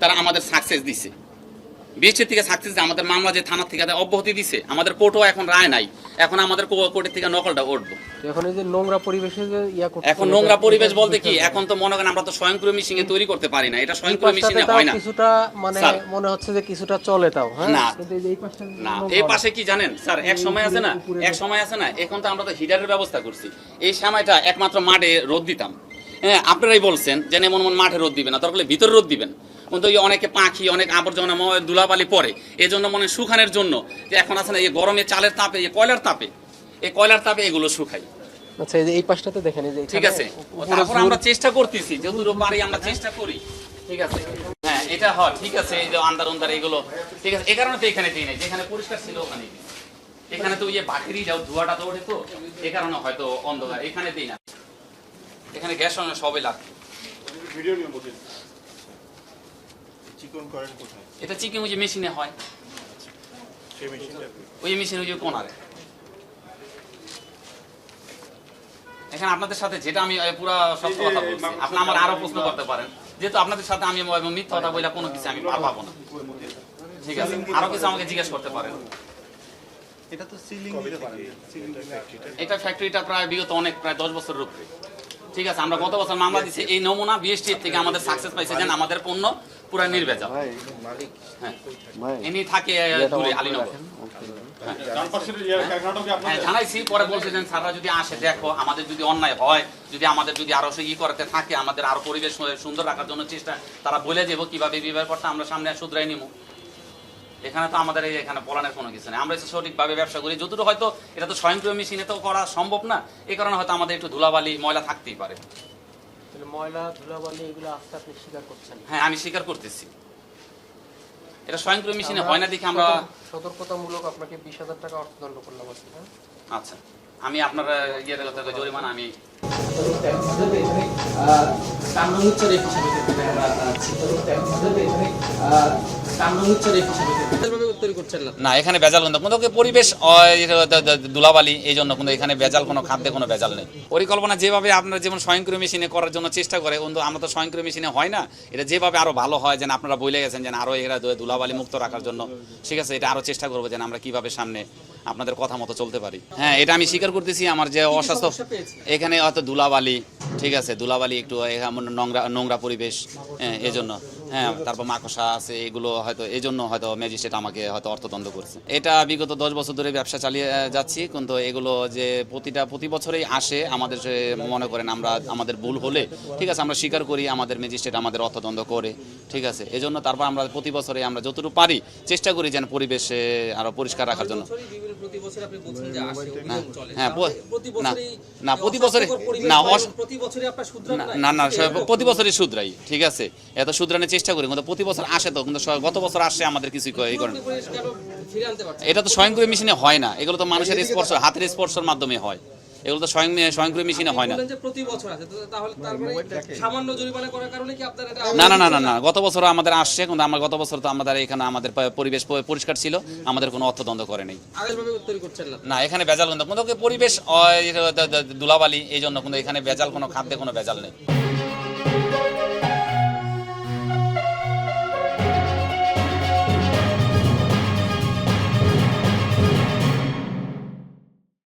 তারা আমাদের সাকসেস দিছে। বিএসটির থেকে সাকসেস আমাদের মামলা যে থানা থেকে অব্যাহতি দিছে আমাদের কোর্টও এখন রায় নাই। এখন আমাদের কোর্টের থেকে নকলটা উঠবো। এখন এই যে নোংরা পরিবেশে যে ইয়া করতে এখন নোংরা পরিবেশ বলতে কি এখন তো মনে করেন আমরা তো স্বয়ংক্রিয় মেশিনে তৈরি করতে পারি না। এটা স্বয়ংক্রিয় মেশিনে হয় না। কিছুটা মানে মনে হচ্ছে যে কিছুটা চলে তাও হ্যাঁ? না। না এই পাশে কি জানেন? স্যার এক সময় আছে না এক সময় আছে না এখন তো আমরা তো হিটারের ব্যবস্থা করছি। এই সময়টা একমাত্র মাঠে রোদ দিতাম। হ্যাঁ আপনারাই বলছেন যে এমন এমন মাঠে রোদ দিবেন না দরকার হলে ভিতরে রোদ দিবেন। কিন্তু অনেকে পাখি অনেক আবর্জনা ধুলাবালি পরে এই জন্য মনে হয় শুকানোর জন্য যে এখন আছে না এই গরমে চালের তাপে এই কয়লার তাপে এই কয়লার তাপে এগুলো শুকাই আচ্ছা এই পাশটাতে দেখেন এই যে ঠিক এখানে আছে। তারপর আমরা চেষ্টা করতেছি যতদূর পারি আমরা চেষ্টা করি। ঠিক আছে। হ্যাঁ এটা হয় ঠিক আছে এই যে আন্দার অন্দার এগুলো। ঠিক আছে এই কারণে তো এখানে দিই নাই যেখানে পরিষ্কার ছিল ওখানে এখানে তো ওই যে বাকিরই যাও ধোয়াটা তো ওঠে তো এই কারণে হয়তো অন্ধকার এখানে দিই না। এখানে গ্যাস অন সবই লাগবে। এটা চিকেন ওই যে মেশিনে হয়। ওই মেশিন ওই যে কোনারে। এখানে আপনাদের সাথে যেটা আমি পুরা সত্য কথা বলছি। আপনি আমার আরও প্রশ্ন করতে পারেন। যেহেতু আপনাদের সাথে আমি মিথ্যা কথা বলে কোনো কিছু আমি পার পাবো না। ঠিক আছে। আরও কিছু আমাকে জিজ্ঞেস করতে পারেন। এটা তো সিলিং সিলিং এটা ফ্যাক্টরিটা প্রায় বিগত অনেক প্রায় দশ বছরের উপরে। ঠিক আছে আমরা গত বছর মামলা দিচ্ছি এই নমুনা বিএসটি থেকে আমাদের সাকসেস পাইছে যেন আমাদের পণ্য পুরা নির্ভেজাল। হ্যাঁ ইনি থাকে দূরে আলীনগর। কারখানাটা কি হ্যাঁ। জানাইছি পরে বলছে যে স্যাররা যদি আসে দেখো আমাদের যদি অন্যায় হয় যদি আমাদের যদি আরও ই করতে থাকে আমাদের আরও পরিবেশ সুন্দর রাখার জন্য চেষ্টা তারা বলে দেবো কীভাবে বিবাহ করতে আমরা সামনে শুধরাই নিব এখানে তো আমাদের এই এখানে পলানের কোনো কিছু নেই। আমরা সঠিকভাবে ব্যবসা করি। যতটুকু হয়তো এটা তো স্বয়ংক্রিয় মেশিনে তো করা সম্ভব না। এ কারণে হয়তো আমাদের একটু ধুলাবালি ময়লা থাকতেই পারে। ময়লা ধুলাবালি এগুলো আস্তে আপনি স্বীকার করছেন। হ্যাঁ আমি স্বীকার করতেছি। এটা স্বয়ংক্রিয় মেশিনে হয় না দেখে আমরা সতর্কতামূলক আপনাকে বিশ হাজার টাকা অর্থদণ্ড করলাম হ্যাঁ? আচ্ছা। আমি আপনার ইয়ের কথা জরিমানা আমি না এখানে পরিবেশ আহ, এটা দ- দ- ধুলাবালি এই জন্য কিন্তু এখানে কোনো খাদ্যে কোনো নেই। পরিকল্পনা যেভাবে আপনারা যেমন স্বয়ংক্রিয় মেশিনে করার জন্য চেষ্টা করে কিন্তু আমরা তো স্বয়ংক্রিয় মেশিনে হয় না এটা যেভাবে আরও ভালো হয় যেন আপনারা বলে গেছেন যেন আরও এরা দুলাবালি মুক্ত রাখার জন্য। ঠিক আছে এটা আরও চেষ্টা করব যেন আমরা কীভাবে সামনে আপনাদের কথা মতো চলতে পারি। হ্যাঁ এটা আমি করতেছি আমার যে অস্বাস্থ্য এখানে হয়তো ধুলাবালি ঠিক আছে ধুলাবালি একটু এমন নোংরা নোংরা পরিবেশ এজন্য। হ্যাঁ তারপর মাকড়সা আছে এগুলো হয়তো এই জন্য হয়তো ম্যাজিস্ট্রেট আমাকে হয়তো অর্থদণ্ড করছে। এটা বিগত দশ বছর ধরে ব্যবসা চালিয়ে যাচ্ছি কিন্তু এগুলো যে প্রতিটা প্রতি বছরেই আসে আমাদের মনে করেন আমরা আমাদের ভুল হলে ঠিক আছে আমরা স্বীকার করি আমাদের ম্যাজিস্ট্রেট আমাদের অর্থদণ্ড করে ঠিক আছে। এজন্য তারপর আমরা প্রতি বছরে আমরা যতটুকু পারি চেষ্টা করি যেন পরিবেশে আরও পরিষ্কার রাখার জন্য। হ্যাঁ প্রতি না না প্রতি বছরে না না- না প্রতি বছরই শুধরাই ঠিক আছে? এত শুধরানোর চেষ্টা করি কিন্তু প্রতি বছর আসে তো কিন্তু গত বছর আসে আমাদের কিছুই ক- ই করেন। পুরনো পরিবেশ কেন ফিরে আনতে পারছেন? এটা তো স্বয়ংক্রিয় মেশিনে হয় না এগুলো তো মানুষের স্পর্শ হাতের স্পর্শের মাধ্যমে হয়। এগুলো তো স্বয়ং স্বয়ংক্রিয় মেশিনে হয় না। প্রতি বছর আছে তাহলে সামান্য জরিমানা করার কারণে কি আপনার না না না না না গত বছর আমাদের আসছে কিন্তু আমার গত বছর তো আমাদের এখানে আমাদের পরিবেশ পরিষ্কার ছিল আমাদের কোনো অর্থদণ্ড করে নেই। না। না এখানে ভেজাল কিন্তু কোনো পরিবেশ দুলাবালি ধুলাবালি এই জন্য কিন্তু এখানে ভেজাল কোনো খাদ্যে কোনো ভেজাল নেই।